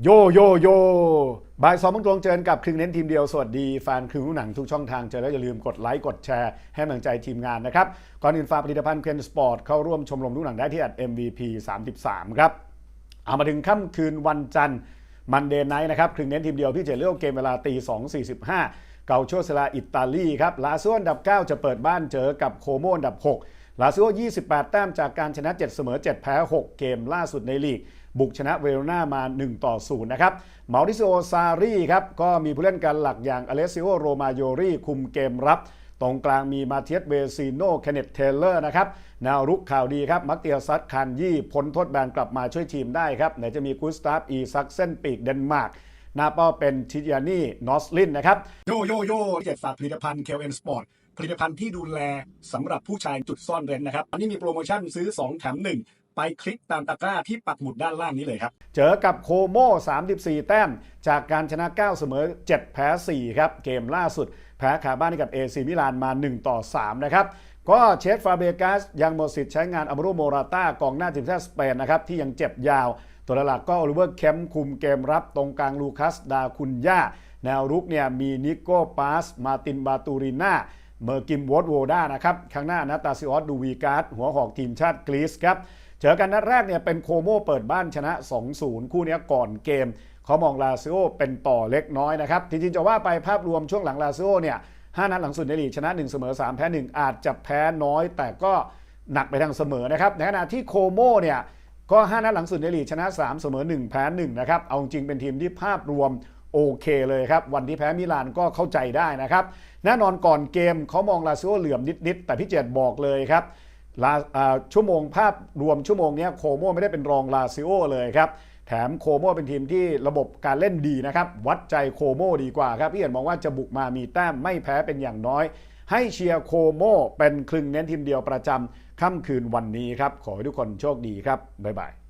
โยโยโยบ่ายสองมงตรงเจอกับครึ่งเน้นทีมเดียว สวัสดีแฟนครึ่งหนังทุกช่องทางเจอแล้วอย่าลืมกดไลค์ กดแชร์ ให้กำลังใจทีมงานนะครับ ก่อนอื่นฝากผลิตภัณฑ์เคนสปอร์ตเข้าร่วมชมรมทุกหนังได้ที่อัด MVP 33 ครับ เอามาถึงค่ำคืนวันจันทร์มันเดย์ไนท์นะครับครึ่งเน้นทีมเดียวพี่เจเลือกเกมเวลาตี2.45 เกาโชเซลาอิตาลีครับลาซิโออันดับ 9 จะเปิดบ้านเจอกับโคโมนดับ 6 ลาซิโอ 28 แต้มจากการชนะ 7 เสมอ 7 แพ้ 6 เกมล่าสุดในลีก บุกชนะเวโรนามา 1 ต่อ 0 นะครับเมาริโซซารีครับ ก็มีผู้เล่นกันหลักอย่างอเลซิโอ โรมาโยรีคุมเกมรับ ตรงกลางมีมาเทียส เวซิโนเคนเนตเทเลอร์ นะครับแนวรุกข่าวดีครับ มักเตียซัดคานยี่พ้นโทษแบนกลับมาช่วยทีมได้ครับ ไหนจะมีกุสตาฟ อีซักเส้นปีกเดนมาร์ก หน้าเป้าเป็นทิยานี่นอสลินนะครับ โยโยโย่เจ็ดฝากผลิตภัณฑ์ KLN Sport ผลิตภัณฑ์ที่ดูแลสำหรับผู้ชายจุดซ่อนเร้นนะครับ อันนี้มีโปรโมชั่นซื้อ 2 แถม 1 ไปคลิกตามตะกร้าที่ปักหมุดด้านล่างนี้เลยครับ เจอกับโคโม34 แต้ม จากการชนะ 9 เสมอ 7 แพ้ 4 ครับ เกมล่าสุด แพ้ขาบ้านให้กับเอซีมิลานมา 1 ต่อ 3 นะครับ ก็เชฟฟาเบกัสยังหมดสิทธิ์ใช้งานอัมโรโมราต้ากองหน้าทีมชาติสเปนนะครับ ที่ยังเจ็บยาว ตัวหลักก็โอลิเวอร์แคมป์คุมเกมรับตรงกลางลูคัสดาคุนย่าแนวรุกเนี่ยมีนิโก้ปาส มาตินบาตูริน่าเมอร์กิมวอตโวด้านะครับข้างหน้านาตาซิออสดูวีการ์ดหัวหอกทีมชาติกรีซครับ เจอกันนัดแรกเนี่ยเป็นโคโมเปิดบ้านชนะ 2-0 คู่นี้ก่อนเกมเขามองลาซิโอเป็นต่อเล็กน้อยนะครับจริงๆจะว่าไปภาพรวมช่วงหลังลาซิโอเนี่ยห้านัดหลังสุดในลีกชนะ 1 เสมอ 3 แพ้ 1 อาจจะแพ้น้อย แต่ก็หนักไปทางเสมอนะครับในขณะที่โคโมเนี่ยก็5นัดหลังสุดในลีกชนะ 3 เสมอ 1 แพ้1นะครับเอาจริงเป็นทีมที่ภาพรวมโอเคเลยครับ วันที่แพ้มิลานก็เข้าใจได้นะครับ แน่นอนก่อนเกมเขามองลาซิโอเหลื่อมนิดๆแต่พี่เจตบอกเลยครับ ลาชั่วโมงภาพรวมชั่วโมงนี้โคโมไม่ได้เป็นรองลาซิโอเลยครับ แถมโคโมเป็นทีมที่ระบบการเล่นดีนะครับ วัดใจโคโมดีกว่าครับพี่เห็นมองว่าจะบุกมามีแต้มไม่แพ้เป็นอย่างน้อย ให้เชียร์โคโมเป็นคลึงเน้นทีมเดียวประจำค่ำคืนวันนี้ครับ ขอให้ทุกคนโชคดีครับ บ๊ายบาย